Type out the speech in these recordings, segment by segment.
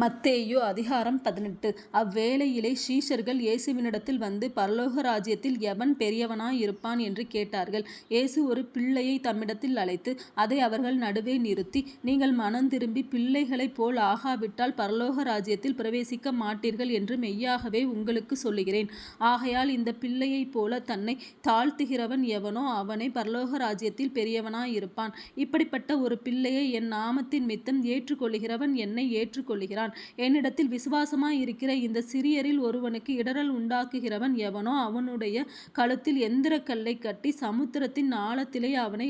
மத்தேயு அதிகாரம் பதினெட்டு அவ்வேளையிலே சீஷர்கள் இயேசுவினிடத்தில் வந்து பரலோக ராஜ்யத்தில் எவன் பெரியவனாய் இருப்பான் என்று கேட்டார்கள். இயேசு ஒரு பிள்ளையைத் தம்மிடத்தில் அழைத்து அதை அவர்கள் நடுவே நிறுத்தி நீங்கள் மனம் திரும்பி பிள்ளைகளைப் போல் ஆகாவிட்டால் பரலோக ராஜ்யத்தில் பிரவேசிக்க மாட்டீர்கள் என்று மெய்யாகவே உங்களுக்கு சொல்லுகிறேன். ஆகையால் இந்த பிள்ளையைப் போல தன்னை தாழ்த்துகிறவன் எவனோ அவனை பரலோக ராஜ்யத்தில் பெரியவனாய் இருப்பான். இப்படிப்பட்ட ஒரு பிள்ளையை என் நாமத்தின் மித்தம் ஏற்றுக்கொள்கிறவன் என்னை ஏற்றுக்கொள்கிறான் சொல்கிறான் என்னிடத்தில் விசுவாசமாய் இருக்கிற இந்த சிறியரில் ஒருவனுக்கு இடரல் உண்டாக்குகிறவன் எவனோ அவனுடைய கழுத்தில் எந்திரக்கல்லை கட்டி சமுத்திரத்தின் ஆழத்திலே அவனை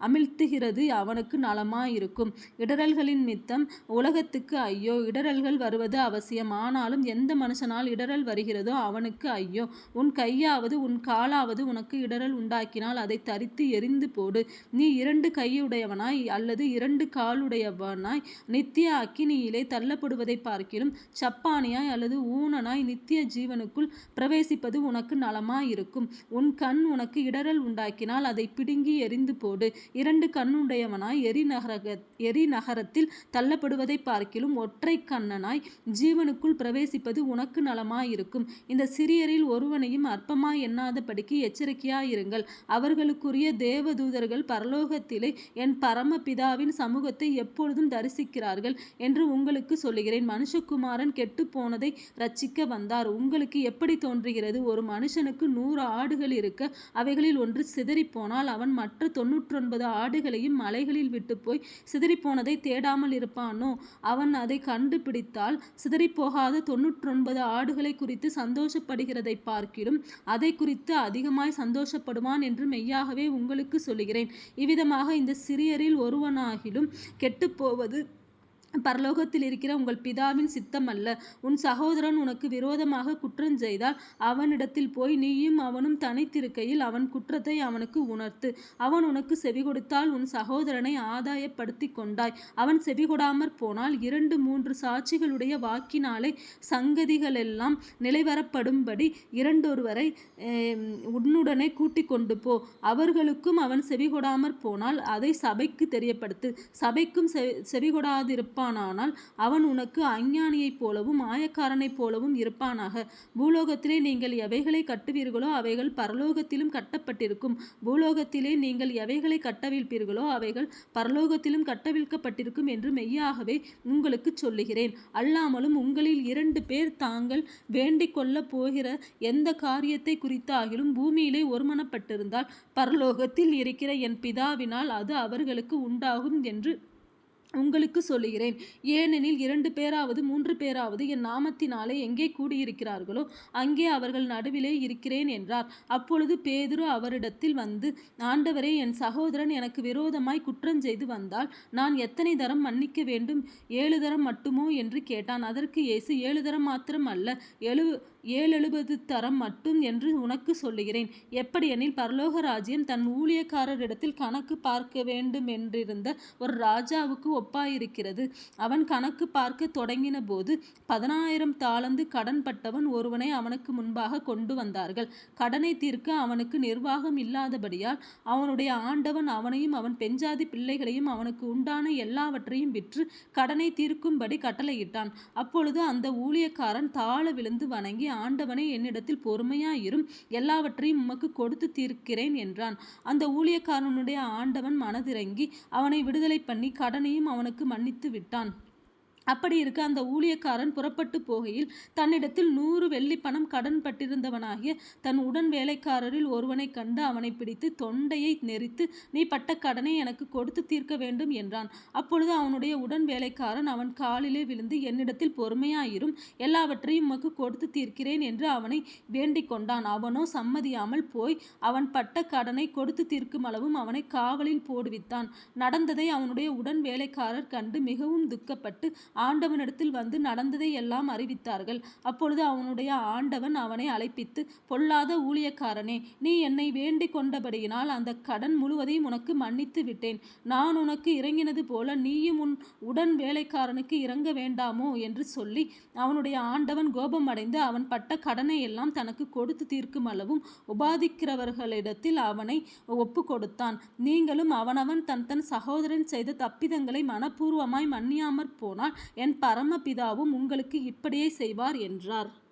அமிழ்த்துகிறது அவனுக்கு நலமாயிருக்கும். இடறல்களினிமித்தம் உலகத்துக்கு ஐயோ. இடரல்கள் வருவது அவசியம். ஆனாலும் எந்த மனுஷனால் இடரல் வருகிறதோ அவனுக்கு ஐயோ. உன் கையாவது உன் காலாவது உனக்கு இடரல் உண்டாக்கினால் அதை தரித்து எரிந்து போடு நீ இரண்டு கையுடையவனாய் அல்லது இரண்டு காலுடையவனாய் நித்திய அக்கினியிலே தள்ளப்படுவதைப் பார்க்கிலும் சப்பானியாய் அல்லது ஊனனாய் நித்திய ஜீவனுக்குள் பிரவேசிப்பது உனக்கு நலமாயிருக்கும். உன் கண் உனக்கு இடரல் உண்டாக்கினால் அதை பிடுங்கி எரிந்து போடு இரண்டு கண்ணுடையவனாய் எரிநகர எரிநகரத்தில் தள்ளப்படுவதை பார்க்கிலும் ஒற்றை கண்ணனாய் ஜீவனுக்குள் பிரவேசிப்பது உனக்கு நலமாயிருக்கும். இந்த சிறியரில் ஒருவனையும் அற்பமாய் எண்ணாதபடிக்கு எச்சரிக்கையாயிருங்கள். அவர்களுக்குரிய தேவதூதர்கள் பரலோகத்திலே என் பரம பிதாவின் எப்பொழுதும் தரிசிக்கிறார்கள் என்று உங்களுக்கு சொல்லுகிறேன். மனுஷகுமாரன் கெட்டுப்போனதை இரட்சிக்க வந்தார். உங்களுக்கு எப்படி தோன்றுகிறது? ஒரு மனுஷனுக்கு நூறு ஆடுகள் இருக்க அவைகளில் ஒன்று சிதறிப்போனால் அவன் மற்ற தொன்னூற்றொன்பது ஐம்பது ஆடுகளையும் மலைகளில் விட்டு போய் சிதறிப்போனதைத் தேடாமலிருப்பானோ? அவன் அதை கண்டுபிடித்தால் சிதறிப்போகாத தொண்ணூற்றொன்பது ஆடுகளைக் குறித்து சந்தோஷப்படுகிறதைப் பார்க்கிலும் அதை குறித்து அதிகமாய் சந்தோஷப்படுவான் என்று மெய்யாகவே உங்களுக்கு சொல்லுகிறேன். இவ்விதமாக இந்த சிறியரில் ஒருவனாகிலும் கெட்டுப்போவது பரலோகத்தில் இருக்கிற உங்கள் பிதாவின் சித்தம் அல்ல உன் சகோதரன் உனக்கு விரோதமாகக் குற்றஞ்செய்தால் அவனிடத்தில் போய் நீயும் அவனும் தனித்திருக்கையில் அவன் குற்றத்தை அவனுக்கு உணர்த்து. அவன் உனக்கு செவி கொடுத்தால் உன் சகோதரனை ஆதாயப்படுத்தி கொண்டாய். அவன் செவிகொடாமற்போனால் இரண்டு மூன்று சாட்சிகளுடைய வாக்கினாலே சங்கதிகளெல்லாம் நிலைவரப்படும்படி இரண்டொருவரை உன்னுடனே கூட்டி கொண்டு போ அவர்களுக்கும் அவன் செவிகொடாமற்போனால் அதை சபைக்கு தெரியப்படுத்து. சபைக்கும் செவி கொடாதிருப்பான் செவிகொடாதிருப்பானானால் அவன் உனக்கு அஞ்ஞானியைப் போலவும் மாயக்காரனைப் போலவும் இருப்பானாக. பூலோகத்திலே நீங்கள் எவைகளை கட்டுவீர்களோ அவைகள் பரலோகத்திலும் கட்டப்பட்டிருக்கும். பூலோகத்திலே நீங்கள் எவைகளை கட்டவிழ்ப்பீர்களோ அவைகள் பரலோகத்திலும் கட்டவிழ்க்கப்பட்டிருக்கும் என்று மெய்யாகவே உங்களுக்குச் சொல்லுகிறேன். அல்லாமலும் உங்களில் இரண்டு பேர் தாங்கள் வேண்டிக்கொள்ள போகிற எந்த காரியத்தை குறித்தாகிலும் பூமியிலே ஒருமனப்பட்டிருந்தால் பரலோகத்தில் இருக்கிற என் பிதாவினால் அது அவர்களுக்கு உண்டாகும் என்று உங்களுக்கு சொல்லுகிறேன். ஏனெனில் இரண்டு பேராவது மூன்று பேராவது என் நாமத்தினாலே எங்கே கூடியிருக்கிறார்களோ அங்கே அவர்கள் நடுவிலே இருக்கிறேன் என்றார். அப்பொழுது பேதுரு அவரிடத்தில் வந்து ஆண்டவரே என் சகோதரன் எனக்கு விரோதமாய் குற்றஞ்செய்து வந்தால் நான் எத்தனை தரம் மன்னிக்க வேண்டும்? ஏழு தரம் மட்டுமோ? என்று கேட்டான். அதற்கு இயேசு ஏழு தரம் மாத்திரம் அல்ல எழு ஏழெழுபது தரம் மட்டும் என்று உனக்கு சொல்லுகிறேன். எப்படியெனில் பரலோக ராஜ்யம் தன் ஊழியக்காரரிடத்தில் கணக்கு பார்க்க வேண்டுமென்றிருந்த ஒரு ராஜாவுக்கு ஒப்பாயிருக்கிறது. அவன் கணக்கு பார்க்க தொடங்கின போது பதினாயிரம் தாளந்து கடன்பட்டவன் ஒருவனை அவனுக்கு முன்பாக கொண்டு வந்தார்கள். கடனை தீர்க்க அவனுக்கு நிர்வாகம் இல்லாதபடியால் அவனுடைய ஆண்டவன் அவனையும் அவன் பெஞ்சாதி பிள்ளைகளையும் அவனுக்கு உண்டான எல்லாவற்றையும் விற்று கடனை தீர்க்கும்படி கட்டளையிட்டான். அப்பொழுது அந்த ஊழியக்காரன் தாழ விழுந்து வணங்கி ஆண்டவனே என்னிடத்தில் பொறுமையாயிரும் எல்லாவற்றையும் உமக்கு கொடுத்து தீர்க்கிறேன் என்றான். அந்த ஊழியக்காரனுடைய ஆண்டவன் மனதிறங்கி அவனை விடுதலை பண்ணி கடனையும் அவனுக்கு மன்னித்து விட்டான் அப்படி இருக்க அந்த ஊழியக்காரன் புறப்பட்டுப் போகையில் தன்னிடத்தில் நூறு வெள்ளிப்பணம் கடன்பட்டிருந்தவனாகிய தன் உடன் வேலைக்காரரில் ஒருவனை கண்டு அவனைப் பிடித்து தொண்டையை நெரித்து நீ பட்ட கடனை எனக்கு கொடுத்து தீர்க்க வேண்டும் என்றான். அப்பொழுது அவனுடைய உடன் வேலைக்காரன் அவன் காலிலே விழுந்து என்னிடத்தில் பொறுமையாயிரும் எல்லாவற்றையும் உமக்கு கொடுத்து தீர்க்கிறேன் என்று அவனை வேண்டிக்கொண்டான். அவனோ சம்மதியாமல் போய் அவன் பட்ட கடனை கொடுத்து தீர்க்கும் அளவும் அவனை காவலில் போடுவித்தான். நடந்ததை அவனுடைய உடன் வேலைக்காரர் கண்டு மிகவும் துக்கப்பட்டு ஆண்டவனிடத்தில் வந்து நடந்ததை எல்லாம் அறிவித்தார்கள். அப்பொழுது அவனுடைய ஆண்டவன் அவனை அழைப்பித்து பொல்லாத ஊழியக்காரனே நீ என்னை வேண்டிக் கொண்டபடியினால் அந்த கடன் முழுவதையும் உனக்கு மன்னித்து விட்டேன் நான் உனக்கு இறங்கினது போல நீயும் உன் உடன் வேலைக்காரனுக்கு இறங்க வேண்டாமோ? என்று சொல்லி அவனுடைய ஆண்டவன் கோபமடைந்து அவன் பட்ட கடனை எல்லாம் தனக்கு கொடுத்து தீர்க்கும் அளவும் உபாதிக்கிறவர்களிடத்தில் அவனை ஒப்பு கொடுத்தான் நீங்களும் அவனவன் தன் தன் சகோதரன் செய்த தப்பிதங்களை மனப்பூர்வமாய் மன்னியாமற் போனால் என் பரமபிதாவும் உங்களுக்கு இப்படியே செய்வார் என்றார்.